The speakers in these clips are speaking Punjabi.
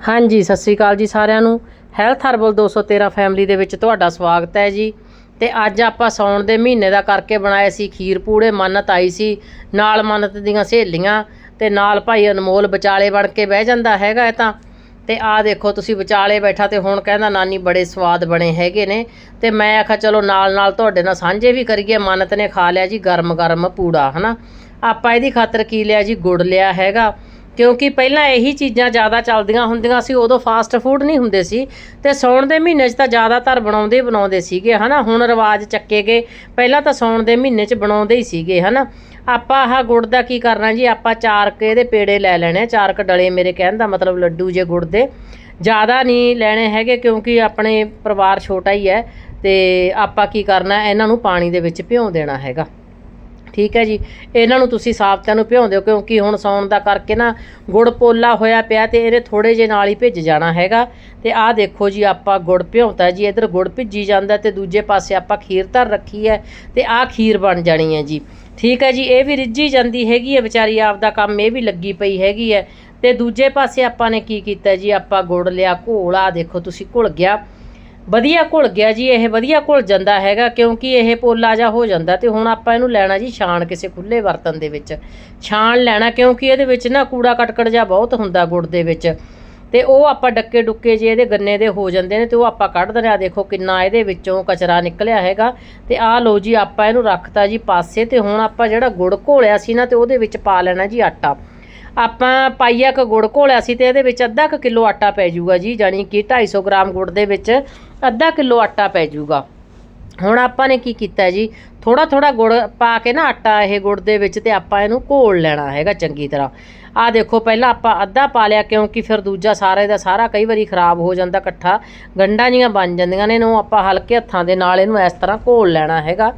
ਹਾਂਜੀ, ਸਤਿ ਸ੍ਰੀ ਅਕਾਲ ਜੀ ਸਾਰਿਆਂ ਨੂੰ। ਹੈਲਥ ਹਰਬਲ 213 ਫੈਮਿਲੀ ਦੇ ਵਿੱਚ ਤੁਹਾਡਾ ਸਵਾਗਤ ਹੈ ਜੀ। ਤੇ ਅੱਜ ਆਪਾਂ ਸੌਣ ਦੇ ਮਹੀਨੇ ਦਾ ਕਰਕੇ ਬਣਾਏ ਸੀ ਖੀਰ ਪੂੜੇ ਮੰਨਤ ਆਈ ਸੀ, ਨਾਲ ਮੰਨਤ ਦੀਆਂ ਸਹੇਲੀਆਂ ਤੇ ਨਾਲ ਭਾਈ ਅਨਮੋਲ ਵਿਚਾਲੇ ਬਣ ਕੇ ਬਹਿ ਜਾਂਦਾ ਹੈਗਾ ਇਹ ਤਾਂ। ਤੇ ਆਹ ਦੇਖੋ ਤੁਸੀਂ ਵਿਚਾਲੇ ਬੈਠਾ ਤੇ ਹੁਣ ਕਹਿੰਦਾ ਨਾਨੀ ਬੜੇ ਸਵਾਦ ਬਣੇ ਹੈਗੇ ਨੇ। ਤੇ ਮੈਂ ਆਖਿਆ ਚਲੋ ਨਾਲ ਨਾਲ ਤੁਹਾਡੇ ਨਾਲ ਸਾਂਝੇ ਵੀ ਕਰੀਏ ਮੰਨਤ ਨੇ ਖਾ ਲਿਆ ਜੀ ਗਰਮ ਗਰਮ ਪੂੜਾ, ਹਨਾ। ਆਪਾਂ ਇਹਦੀ ਖਾਤਰ ਕੀ ਲਿਆ ਜੀ? ਗੁੜ ਲਿਆ ਹੈਗਾ। ਕਿਉਂਕਿ ਪਹਿਲਾਂ ਇਹੀ ਚੀਜ਼ਾਂ ਜ਼ਿਆਦਾ ਚੱਲਦੀਆਂ ਹੁੰਦੀਆਂ ਸੀ ਉਦੋਂ ਫਾਸਟ ਫੂਡ ਨਹੀਂ ਹੁੰਦੇ ਸੀ ਤੇ ਸੌਣ ਦੇ ਮਹੀਨੇ 'ਚ ਤਾਂ ਜ਼ਿਆਦਾਤਰ ਬਣਾਉਂਦੇ ਹੀ ਬਣਾਉਂਦੇ ਸੀਗੇ ਹਨਾ? ਹੁਣ ਰਿਵਾਜ ਚੱਕੇ ਗਏ ਪਹਿਲਾਂ ਤਾਂ ਸੌਣ ਦੇ ਮਹੀਨੇ 'ਚ ਬਣਾਉਂਦੇ ਹੀ ਸੀਗੇ ਹਨਾ? ਆਪਾਂ ਆਹ ਗੁੜ ਦਾ ਕੀ ਕਰਨਾ ਜੀ ਆਪਾਂ ਚਾਰ ਕੁ ਇਹਦੇ ਪੇੜੇ ਲੈ ਲੈਣੇ ਆ, ਚਾਰ ਕ ਡਲੇ ਮੇਰੇ ਕਹਿਣ ਦਾ ਮਤਲਬ ਲੱਡੂ ਜੇ ਗੁੜ ਦੇ। ਜ਼ਿਆਦਾ ਨਹੀਂ ਲੈਣੇ ਹੈਗੇ ਕਿਉਂਕਿ ਆਪਣੇ ਪਰਿਵਾਰ ਛੋਟਾ ਹੀ ਹੈ ਤੇ ਆਪਾਂ ਕੀ ਕਰਨਾ ਇਹਨਾਂ ਨੂੰ ਪਾਣੀ ਦੇ ਵਿੱਚ ਭਿਉਂ ਦੇਣਾ ਹੈਗਾ। ਠੀਕ ਹੈ ਜੀ। ਇਹਨਾਂ ਨੂੰ ਤੁਸੀਂ ਸਾਬਤਿਆਂ ਨੂੰ ਭਿਉਂਦੇ ਹੋ ਕਿਉਂਕਿ ਹੁਣ ਸੌਣ ਦਾ ਕਰਕੇ ਨਾ ਗੁੜ ਪੋਲਾ ਹੋਇਆ ਪਿਆ ਤੇ ਇਹਦੇ ਥੋੜੇ ਜੇ ਨਾਲ ਹੀ ਭਿੱਜ ਜਾਣਾ ਹੈਗਾ। ਤੇ ਆਹ ਦੇਖੋ ਜੀ, ਆਪਾਂ ਗੁੜ ਭਿਉਂਤਾ ਜੀ, ਇਧਰ ਗੁੜ ਭਿੱਜੀ ਜਾਂਦਾ ਤੇ ਦੂਜੇ ਪਾਸੇ ਆਪਾਂ ਖੀਰ ਧਰ ਰੱਖੀ ਹੈ ਤੇ ਆਹ ਖੀਰ ਬਣ ਜਾਣੀ ਹੈ ਜੀ। ਠੀਕ ਹੈ ਜੀ, ਇਹ ਵੀ ਰਿੱਝੀ ਜਾਂਦੀ ਹੈਗੀ ਹੈ ਵਿਚਾਰੀ ਆਪ ਦਾ ਕੰਮ ਇਹ ਵੀ ਲੱਗੀ ਪਈ ਹੈਗੀ ਹੈ। ਤੇ ਦੂਜੇ ਪਾਸੇ ਆਪਾਂ ਨੇ ਕੀ ਕੀਤਾ ਜੀ, ਆਪਾਂ ਗੁੜ ਲਿਆ, ਘੋਲ ਆ ਦੇਖੋ ਤੁਸੀਂ ਘੁਲ ਗਿਆ। ਵਧੀਆ ਘੁਲ ਗਿਆ ਜੀ, ਇਹ ਵਧੀਆ ਘੁਲ ਜਾਂਦਾ ਹੈਗਾ ਕਿਉਂਕਿ ਇਹ ਪੋਲਾ ਜਾ ਹੋ ਜਾਂਦਾ ਤੇ ਹੁਣ ਆਪਾਂ ਇਹਨੂੰ ਲੈਣਾ ਜੀ ਛਾਣ ਕਿਸੇ ਖੁੱਲੇ ਬਰਤਨ ਦੇ ਵਿੱਚ। ਛਾਣ ਲੈਣਾ ਕਿਉਂਕਿ ਇਹਦੇ ਵਿੱਚ ਨਾ ਕੂੜਾ ਕਟਕੜ ਜਾ ਬਹੁਤ ਹੁੰਦਾ ਗੁੜ ਦੇ ਵਿੱਚ। ਤੇ ਉਹ ਆਪਾਂ ਡੱਕੇ ਡੁੱਕੇ ਜੇ ਇਹਦੇ ਗੰਨੇ ਦੇ ਹੋ ਜਾਂਦੇ ਨੇ ਤੇ ਉਹ ਆਪਾਂ ਕੱਢ ਦਿੰਦੇ ਆ ਦੇਖੋ ਕਿੰਨਾ ਇਹਦੇ ਵਿੱਚੋਂ ਕਚਰਾ ਨਿਕਲਿਆ ਹੈਗਾ ਤੇ ਆਹ ਲਓ ਜੀ ਆਪਾਂ ਇਹਨੂੰ ਰੱਖਤਾ ਜੀ ਪਾਸੇ ਤੇ ਹੁਣ ਆਪਾਂ ਜਿਹੜਾ ਗੁੜ ਘੋਲਿਆ ਸੀ ਨਾ ਤੇ ਉਹਦੇ ਵਿੱਚ ਪਾ ਲੈਣਾ ਜੀ ਆਟਾ। ਆਪਾਂ ਪਾਈਆ ਕ ਗੁੜ ਘੋਲਿਆ ਸੀ ਤੇ ਇਹਦੇ ਵਿੱਚ ਅੱਧਾ ਕ ਕਿਲੋ ਆਟਾ ਪੈ ਜਾਊਗਾ ਜੀ ਜਾਨੀ ਕਿ 250 ਗ੍ਰਾਮ ਗੁੜ ਦੇ ਵਿੱਚ। ਅੱਧਾ ਕਿਲੋ ਆਟਾ ਪੈ ਜਾਊਗਾ। ਹੁਣ ਆਪਾਂ ਨੇ ਕੀ ਕੀਤਾ ਜੀ? ਥੋੜਾ ਥੋੜਾ ਗੁੜ ਪਾ ਕੇ ਨਾ ਆਟਾ ਇਹ ਗੁੜ ਦੇ ਵਿੱਚ ਤੇ ਆਪਾਂ ਇਹਨੂੰ ਘੋਲ ਲੈਣਾ ਹੈਗਾ ਚੰਗੀ ਤਰ੍ਹਾਂ। ਆਹ ਦੇਖੋ, ਪਹਿਲਾਂ ਆਪਾਂ ਅੱਧਾ ਪਾ ਲਿਆ ਕਿਉਂਕਿ ਫਿਰ ਦੂਜਾ ਸਾਰੇ ਦਾ ਸਾਰਾ ਕਈ ਵਾਰੀ ਖਰਾਬ ਹੋ ਜਾਂਦਾ ਇਕੱਠਾ। ਗੰਢਾਂ ਜੀਆਂ ਬਣ ਜਾਂਦੀਆਂ ਨੇ, ਇਹਨੂੰ ਆਪਾਂ ਹਲਕੇ ਹੱਥਾਂ ਦੇ ਨਾਲ ਇਹਨੂੰ ਇਸ ਤਰ੍ਹਾਂ ਘੋਲ ਲੈਣਾ ਹੈਗਾ।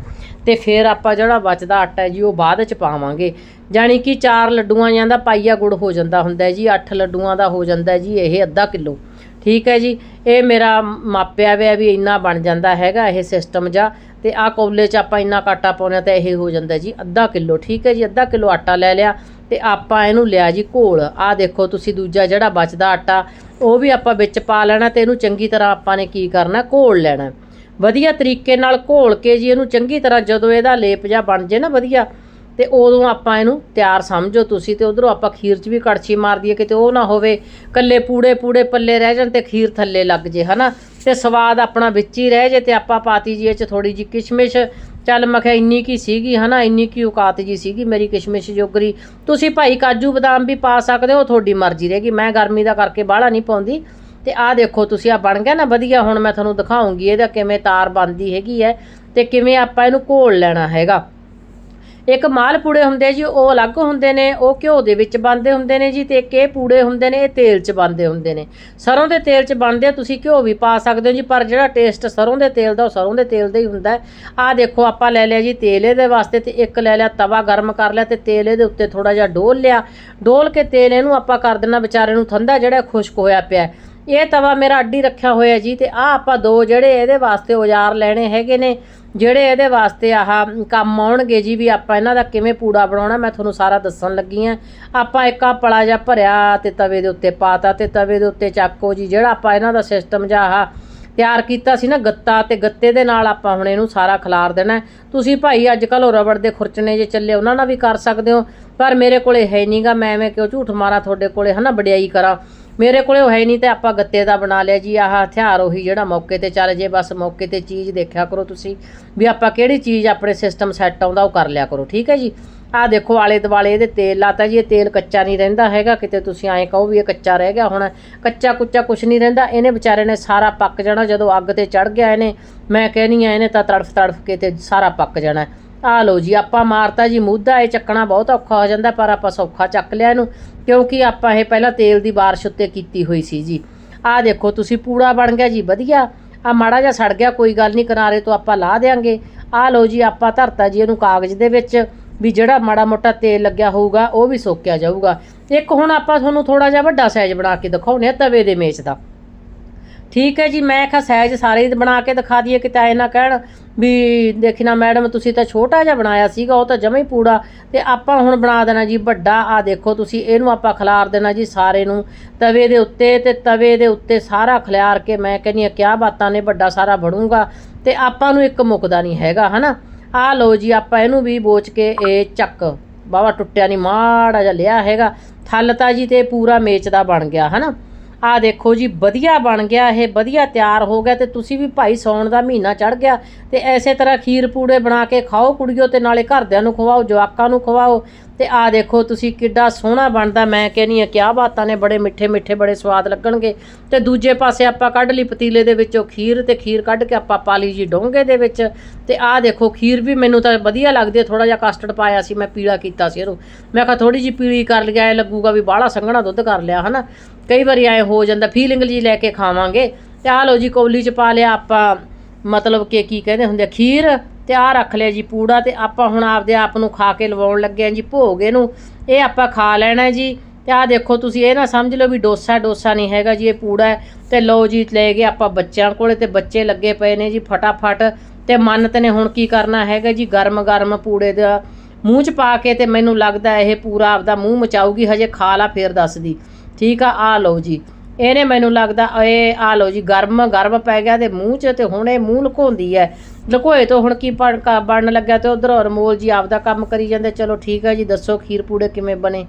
ਤੇ ਫਿਰ ਆਪਾਂ ਜਿਹੜਾ ਬਚਦਾ ਆਟਾ ਜੀ, ਉਹ ਬਾਅਦ ਚ ਪਾਵਾਂਗੇ। ਜਾਣੀ ਕਿ 4 ਲੱਡੂਆਂ ਜਾਂਦਾ ਪਾਈਆ ਗੁੜ ਹੋ ਜਾਂਦਾ ਹੁੰਦਾ ਜੀ 8 ਲੱਡੂਆਂ ਦਾ ਹੋ ਜਾਂਦਾ ਜੀ, ਇਹ ਅੱਧਾ ਕਿਲੋ। ਠੀਕ ਹੈ ਜੀ। ਇਹ ਮੇਰਾ ਮਾਪਿਆ ਵਿਆ ਵੀ ਇੰਨਾ ਬਣ ਜਾਂਦਾ ਹੈਗਾ ਇਹ ਸਿਸਟਮ ਜਾਂ। ਤੇ ਆਹ ਕੋਲੇ 'ਚ ਆਪਾਂ ਇੰਨਾ ਕਾਟਾ ਪਾਉਣਾ ਤਾਂ ਇਹ ਹੋ ਜਾਂਦਾ ਜੀ ਅੱਧਾ ਕਿਲੋ। ਠੀਕ ਹੈ ਜੀ, ਅੱਧਾ ਕਿਲੋ ਆਟਾ ਲੈ ਲਿਆ ਤੇ ਆਪਾਂ ਇਹਨੂੰ ਲਿਆ ਜੀ ਘੋਲ। ਆਹ ਦੇਖੋ ਤੁਸੀਂ ਦੂਜਾ ਜਿਹੜਾ ਬਚਦਾ ਆਟਾ, ਉਹ ਵੀ ਆਪਾਂ ਵਿੱਚ ਪਾ ਲੈਣਾ ਤੇ ਇਹਨੂੰ ਚੰਗੀ ਤਰ੍ਹਾਂ ਆਪਾਂ ਨੇ ਕੀ ਕਰਨਾ, ਘੋਲ ਲੈਣਾ। ਵਧੀਆ ਤਰੀਕੇ ਨਾਲ ਘੋਲ ਕੇ ਜੀ ਇਹਨੂੰ ਚੰਗੀ ਤਰ੍ਹਾਂ ਜਦੋਂ ਇਹਦਾ ਲੇਪ ਜਿਹਾ ਬਣ ਜੇ ਨਾ ਵਧੀਆ ਤੇ ਉਦੋਂ ਆਪਾਂ ਇਹਨੂੰ ਤਿਆਰ ਸਮਝੋ ਤੁਸੀਂ ਤੇ ਉਧਰੋਂ ਆਪਾਂ ਖੀਰ 'ਚ ਵੀ ਕੜਛੀ ਮਾਰ ਦਈਏ ਕਿਤੇ ਉਹ ਨਾ ਹੋਵੇ ਕੱਲੇ ਪੂੜੇ ਪੂੜੇ ਪੱਲੇ ਰਹਿ ਜਾਣ ਤੇ ਖੀਰ ਥੱਲੇ ਲੱਗ ਜੇ, ਹਨਾ? ਤੇ ਸਵਾਦ ਆਪਣਾ ਵਿੱਚ ਹੀ ਰਹਿ ਜੇ ਤੇ ਆਪਾਂ ਪਾਤੀ ਜੀ ਇਹ 'ਚ ਥੋੜੀ ਜੀ ਕਿਸ਼ਮਿਸ਼। ਚੱਲ ਮੈਂ ਕਿਹਾ ਇੰਨੀ ਕੀ ਸੀਗੀ, ਹਨਾ? ਇੰਨੀ ਕੀ ਔਕਾਤ ਜੀ ਸੀਗੀ ਮੇਰੀ ਕਿਸ਼ਮਿਸ਼ ਜੋਗਰੀ। ਤੁਸੀਂ ਭਾਈ ਕਾਜੂ ਬਦਾਮ ਵੀ ਪਾ ਸਕਦੇ ਹੋ, ਤੁਹਾਡੀ ਮਰਜ਼ੀ ਰਹੇਗੀ। ਮੈਂ ਗਰਮੀ ਦਾ ਕਰਕੇ ਬਾਹਲਾ ਨਹੀਂ ਪਾਉਂਦੀ। ਤੇ ਆਹ ਦੇਖੋ ਤੁਸੀਂ ਆ ਬਣ ਗਿਆ ਨਾ ਵਧੀਆ, ਹੁਣ ਮੈਂ ਤੁਹਾਨੂੰ ਦਿਖਾਉਂਗੀ ਇਹਦਾ ਕਿਵੇਂ ਤਾਰ ਬਣਦੀ ਹੈਗੀ ਹੈ ਤੇ ਕਿਵੇਂ ਆਪਾਂ ਇਹਨੂੰ ਘੋਲ ਲੈਣਾ ਹੈਗਾ। ਇੱਕ ਮਾਲ ਪੂੜੇ ਹੁੰਦੇ ਜੀ, ਉਹ ਅਲੱਗ ਹੁੰਦੇ ਨੇ, ਉਹ ਘਿਓ ਦੇ ਵਿੱਚ ਬਣਦੇ ਹੁੰਦੇ ਨੇ ਜੀ ਤੇ ਇੱਕ ਇਹ ਪੂੜੇ ਹੁੰਦੇ ਨੇ, ਇਹ ਤੇਲ 'ਚ ਬਣਦੇ ਹੁੰਦੇ ਨੇ। ਸਰੋਂ ਦੇ ਤੇਲ 'ਚ ਬਣਦੇ ਤੁਸੀਂ ਘਿਓ ਵੀ ਪਾ ਸਕਦੇ ਹੋ ਜੀ, ਪਰ ਜਿਹੜਾ ਟੇਸਟ ਸਰੋਂ ਦੇ ਤੇਲ ਦਾ, ਉਹ ਸਰੋਂ ਦੇ ਤੇਲ ਦਾ ਹੀ ਹੁੰਦਾ ਆ ਦੇਖੋ, ਆਪਾਂ ਲੈ ਲਿਆ ਜੀ ਤੇਲ ਇਹਦੇ ਵਾਸਤੇ ਤੇ ਇੱਕ ਲੈ ਲਿਆ, ਤਵਾ ਗਰਮ ਕਰ ਲਿਆ ਤੇ ਤੇਲ ਇਹਦੇ ਉੱਤੇ ਥੋੜਾ ਜਿਹਾ ਡੋਲ ਲਿਆ। ਡੋਲ ਕੇ ਤੇਲ ਇਹਨੂੰ ਆਪਾਂ ਕਰ ਦੇਣਾ ਵਿਚਾਰੇ ਨੂੰ ਠੰਡਾ ਜਿਹੜਾ ਖੁਸ਼ਕ ਹੋਇਆ ਪਿਆ ਇਹ ਤਵਾ ਮੇਰਾ ਅੱਡੀ ਰੱਖਿਆ ਹੋਇਆ ਜੀ ਤੇ ਆ ਆਪਾਂ ਦੋ ਜਿਹੜੇ ਇਹਦੇ ਵਾਸਤੇ ਔਜ਼ਾਰ ਲੈਣੇ ਹੈਗੇ ਨੇ, ਜਿਹੜੇ ਇਹਦੇ ਵਾਸਤੇ ਆਹ ਕੰਮ ਆਉਣਗੇ ਜੀ ਵੀ ਆਪਾਂ ਇਹਨਾਂ ਦਾ ਕਿਵੇਂ ਪੂੜਾ ਬਣਾਉਣਾ, ਮੈਂ ਤੁਹਾਨੂੰ ਸਾਰਾ ਦੱਸਣ ਲੱਗੀ ਆ ਆਪਾਂ ਇੱਕ ਆ ਪਲਾ ਜਿਹਾ ਭਰਿਆ ਤੇ ਤਵੇ ਦੇ ਉੱਤੇ ਪਾਤਾ ਤੇ ਤਵੇ ਦੇ ਉੱਤੇ ਚਾਕੋ ਜੀ, ਜਿਹੜਾ ਆਪਾਂ ਇਹਨਾਂ ਦਾ ਸਿਸਟਮ ਜਿਹਾ ਆਹ ਤਿਆਰ ਕੀਤਾ ਸੀ ਨਾ ਗੱਤਾ ਤੇ ਗੱਤੇ ਦੇ ਨਾਲ ਆਪਾਂ ਹੁਣ ਇਹਨੂੰ ਸਾਰਾ ਖਿਲਾਰ ਦੇਣਾ ਤੁਸੀਂ ਭਾਈ ਅੱਜ ਕੱਲ੍ਹ ਉਹ ਰਬੜ ਦੇ ਖੁਰਚਣੇ ਜੇ ਚੱਲੇ, ਉਹਨਾਂ ਨਾਲ ਵੀ ਕਰ ਸਕਦੇ ਹੋ, ਪਰ ਮੇਰੇ ਕੋਲੇ ਹੈ ਨਹੀਂਗਾ, ਮੈਂ ਐਵੇਂ ਕਿਉਂ ਝੂਠ ਮਾਰਾਂ ਤੁਹਾਡੇ ਕੋਲੇ, ਹਨਾ, ਵਡਿਆਈ ਕਰਾਂ। ਮੇਰੇ ਕੋਲੇ ਉਹ ਹੈ ਨਹੀਂ ਤੇ ਆਪਾਂ ਗੱਤੇ ਦਾ ਬਣਾ ਲਿਆ ਜੀ, ਆਹ ਹਥਿਆਰ ਉਹੀ ਜਿਹੜਾ ਮੌਕੇ ਤੇ ਚੱਲ ਜੇ, ਬਸ ਮੌਕੇ ਤੇ ਚੀਜ਼ ਦੇਖਿਆ ਕਰੋ ਤੁਸੀਂ ਵੀ ਆਪਾਂ ਕਿਹੜੀ ਚੀਜ਼ ਆਪਣੇ ਸਿਸਟਮ ਸੈੱਟ ਆਉਂਦਾ ਉਹ ਕਰ ਲਿਆ ਕਰੋ, ਠੀਕ ਹੈ ਜੀ? ਆਹ ਦੇਖੋ ਆਲੇ ਦੁਆਲੇ ਇਹਦੇ ਤੇਲ ਲਾਤਾ ਜੀ, ਇਹ ਤੇਲ ਕੱਚਾ ਨਹੀਂ ਰਹਿੰਦਾ ਹੈਗਾ, ਕਿਤੇ ਤੁਸੀਂ ਐਂ ਕਹੋ ਵੀ ਇਹ ਕੱਚਾ ਰਹਿ ਗਿਆ ਹੁਣ, ਕੱਚਾ ਕੁੱਚਾ ਕੁਛ ਨਹੀਂ ਰਹਿੰਦਾ, ਇਹਨੇ ਵਿਚਾਰੇ ਨੇ ਸਾਰਾ ਪੱਕ ਜਾਣਾ, ਜਦੋਂ ਅੱਗ ਤੇ ਚੜ ਗਿਆ ਇਹਨੇ, ਮੈਂ ਕਹਿੰਨੀ ਆ ਇਹਨੇ ਤਾਂ ਤੜਫ ਤੜਫ ਕੇ ਤੇ ਸਾਰਾ ਪੱਕ ਜਾਣਾ। ਆ ਲਓ ਜੀ, ਆਪਾਂ ਮਾਰਤਾ ਜੀ ਮੁੱਦਾ, ਇਹ ਚੱਕਣਾ ਬਹੁਤ ਔਖਾ ਹੋ ਜਾਂਦਾ, ਪਰ ਆਪਾਂ ਸੌਖਾ ਚੱਕ ਲਿਆ ਇਹਨੂੰ, ਕਿਉਂਕਿ ਆਪਾਂ ਇਹ ਪਹਿਲਾਂ ਤੇਲ ਦੀ ਬਾਰਿਸ਼ ਉੱਤੇ ਕੀਤੀ ਹੋਈ ਸੀ ਜੀ। ਆਹ ਦੇਖੋ, ਤੁਸੀਂ ਪੂੜਾ ਬਣ ਗਿਆ ਜੀ, ਵਧੀਆ। ਆ ਮਾੜਾ ਜਿਹਾ ਸੜ ਗਿਆ, ਕੋਈ ਗੱਲ ਨਹੀਂ, ਕਿਨਾਰੇ ਤੋਂ ਆਪਾਂ ਲਾ ਦੇਾਂਗੇ ਆ ਲਓ ਜੀ, ਆਪਾਂ ਧਰਤਾ ਜੀ ਇਹਨੂੰ ਕਾਗਜ਼ ਦੇ ਵਿੱਚ, ਵੀ ਜਿਹੜਾ ਮਾੜਾ ਮੋਟਾ ਤੇਲ ਲੱਗਿਆ ਹੋਊਗਾ, ਉਹ ਵੀ ਸੋਕਿਆ ਜਾਊਗਾ। ਇੱਕ ਹੁਣ ਆਪਾਂ ਤੁਹਾਨੂੰ ਥੋੜਾ ਜਿਹਾ ਵੱਡਾ ਸਾਈਜ਼ ਬਣਾ ਕੇ ਦਿਖਾਉਨੇ ਆ ਤਵੇ ਦੇ ਮੇਚ ਦਾ। ਠੀਕ ਹੈ ਜੀ, ਮੈਂ ਕਿਹਾ ਸਹਿਜ ਸਾਰੇ ਬਣਾ ਕੇ ਦਿਖਾ ਦਈਏ, ਕਿਤੇ ਐ ਨਾ ਕਹਿਣ ਵੀ ਦੇਖੀ ਨਾ ਮੈਡਮ ਤੁਸੀਂ ਤਾਂ ਛੋਟਾ ਜਿਹਾ ਬਣਾਇਆ ਸੀਗਾ, ਉਹ ਤਾਂ ਜਮਾ ਹੀ ਪੂੜਾ ਤੇ ਆਪਾਂ ਹੁਣ ਬਣਾ ਦੇਣਾ ਜੀ ਵੱਡਾ ਆ ਦੇਖੋ ਤੁਸੀਂ, ਇਹਨੂੰ ਆਪਾਂ ਖਿਲਾਰ ਦੇਣਾ ਜੀ ਸਾਰੇ ਨੂੰ। ਤਵੇ ਦੇ ਉੱਤੇ ਤੇ ਤਵੇ ਦੇ ਉੱਤੇ ਸਾਰਾ ਖਿਲਾਰ ਕੇ ਮੈਂ ਕਹਿੰਦੀ ਆ ਕਿਆ ਬਾਤਾਂ ਨੇ, ਵੱਡਾ ਸਾਰਾ ਬਣੂਗਾ। ਤੇ ਆਪਾਂ ਨੂੰ ਇੱਕ ਮੁੱਕਦਾ ਨਹੀਂ ਹੈਗਾ, ਹਨਾ? ਆ ਲਓ ਜੀ, ਆਪਾਂ ਇਹਨੂੰ ਵੀ ਬੋਚ ਕੇ ਇਹ ਚੱਕ। ਬਾਵਾ ਟੁੱਟਿਆ ਨਹੀਂ ਮਾੜਾ ਜਿਹਾ ਲਿਆ ਹੈਗਾ। ਥੱਲ ਤਾਂ ਜੀ ਤੇ ਪੂਰਾ ਮੇਚ ਦਾ ਬਣ ਗਿਆ, ਹਨਾ? ਆ ਦੇਖੋ ਜੀ, ਵਧੀਆ ਬਣ ਗਿਆ ਇਹ, ਵਧੀਆ ਤਿਆਰ ਹੋ ਗਿਆ ਤੇ ਤੁਸੀਂ ਵੀ ਭਾਈ ਸੌਣ ਦਾ ਮਹੀਨਾ ਚੜ ਗਿਆ ਤੇ ਐਸੇ ਤਰ੍ਹਾਂ ਖੀਰ ਪੂੜੇ ਬਣਾ ਕੇ ਖਾਓ ਕੁੜੀਓ ਤੇ ਨਾਲੇ ਘਰਦਿਆਂ ਨੂੰ ਖਵਾਓ, ਜਵਾਕਾਂ ਨੂੰ ਖਵਾਓ। ਤੇ ਆ ਦੇਖੋ ਤੁਸੀਂ ਕਿੱਡਾ ਸੋਹਣਾ ਬਣਦਾ। ਮੈਂ ਕਹਿੰਨੀ ਆ ਕਿਆ ਬਾਤਾਂ ਨੇ, ਬੜੇ ਮਿੱਠੇ ਮਿੱਠੇ, ਬੜੇ ਸਵਾਦ ਲੱਗਣਗੇ। ਤੇ ਦੂਜੇ ਪਾਸੇ ਆਪਾਂ ਕੱਢ ਲਈ ਪਤੀਲੇ ਦੇ ਵਿੱਚੋਂ ਖੀਰ ਤੇ ਖੀਰ ਕੱਢ ਕੇ ਆਪਾਂ ਪਾ ਲਈ ਜੀ ਡੋਂਗੇ ਦੇ ਵਿੱਚ। ਤੇ ਆ ਦੇਖੋ ਖੀਰ ਵੀ ਮੈਨੂੰ ਤਾਂ ਵਧੀਆ ਲੱਗਦੀ ਹੈ ਥੋੜਾ ਜਿਹਾ ਕਸਟਰਡ ਪਾਇਆ ਸੀ, ਮੈਂ ਪੀਲਾ ਕੀਤਾ ਸੀ ਇਹਨੂੰ। ਮੈਂ ਕਿਹਾ ਥੋੜੀ ਜਿਹੀ ਪੀਲੀ ਕਰ ਲਿਆ ਐ ਲੱਗੂਗਾ ਵੀ ਬਾਹਲਾ ਸੰਘਣਾ ਦੁੱਧ ਕਰ ਲਿਆ, ਹਨਾ। ਕਈ ਵਾਰੀ ਐ ਹੋ ਜਾਂਦਾ ਫੀਲਿੰਗ ਜੀ ਲੈ ਕੇ ਖਾਵਾਂਗੇ। ਤੇ ਆ ਲਓ ਜੀ, ਕੌਲੀ ਚ ਪਾ ਲਿਆ ਆਪਾਂ, ਮਤਲਬ ਕਿ ਕੀ ਕਹਿੰਦੇ ਹੁੰਦੇ ਆ, ਖੀਰ ਤੇ ਆਹ ਰੱਖ ਲਿਆ ਜੀ ਪੂੜਾ ਤੇ ਆਪਾਂ ਹੁਣ ਆਪਦੇ ਆਪ ਨੂੰ ਖਾ ਕੇ ਲਵਾਉਣ ਲੱਗੇ ਆ ਜੀ ਭੋਗ ਇਹਨੂੰ। ਇਹ ਆਪਾਂ ਖਾ ਲੈਣਾ ਜੀ। ਤੇ ਆਹ ਦੇਖੋ ਤੁਸੀਂ ਇਹ ਨਾ ਸਮਝ ਲਓ ਵੀ ਡੋਸਾ ਡੋਸਾ ਨਹੀਂ ਹੈਗਾ ਜੀ, ਇਹ ਪੂੜਾ ਹੈ। ਤੇ ਲਓ ਜੀ, ਲੈ ਗਏ ਆਪਾਂ ਬੱਚਿਆਂ ਕੋਲੇ ਤੇ ਬੱਚੇ ਲੱਗੇ ਪਏ ਨੇ ਜੀ ਫਟਾਫਟ। ਤੇ ਮੰਨਤ ਨੇ ਹੁਣ ਕੀ ਕਰਨਾ ਹੈਗਾ ਜੀ ਗਰਮ ਗਰਮ ਪੂੜੇ ਦਾ ਮੂੰਹ ਚ ਪਾ ਕੇ ਤੇ ਮੈਨੂੰ ਲੱਗਦਾ ਇਹ ਪੂਰਾ ਆਪਦਾ ਮੂੰਹ ਮਚਾਊਗੀ, ਹਜੇ ਖਾ ਲਾ ਫੇਰ ਦੱਸਦੀ। ਠੀਕ ਆ ਆ ਲਓ ਜੀ। ਇਹਨੇ ਮੈਨੂੰ ਲੱਗਦਾ ਇਹ ਆ ਲਓ ਜੀ, ਗਰਮ ਗਰਮ ਪੈ ਗਿਆ ਤੇ ਮੂੰਹ 'ਚ ਤੇ ਹੁਣ ਇਹ ਮੂੰਹ ਲੁਕਾਉਂਦੀ ਐ। ਲੁਕੋਏ ਤੋਂ ਹੁਣ ਕੀ ਬਣ- ਕ- ਬਣਨ ਲੱਗਾ ਤੇ ਉਧਰ ਅਨਮੋਲ ਜੀ ਆਪਦਾ ਕੰਮ ਕਰੀ ਜਾਂਦੇ। ਚਲੋ ਠੀਕ ਹੈ ਜੀ, ਦੱਸੋ ਖੀਰ ਪੂੜੇ ਕਿਵੇਂ ਬਣੇ?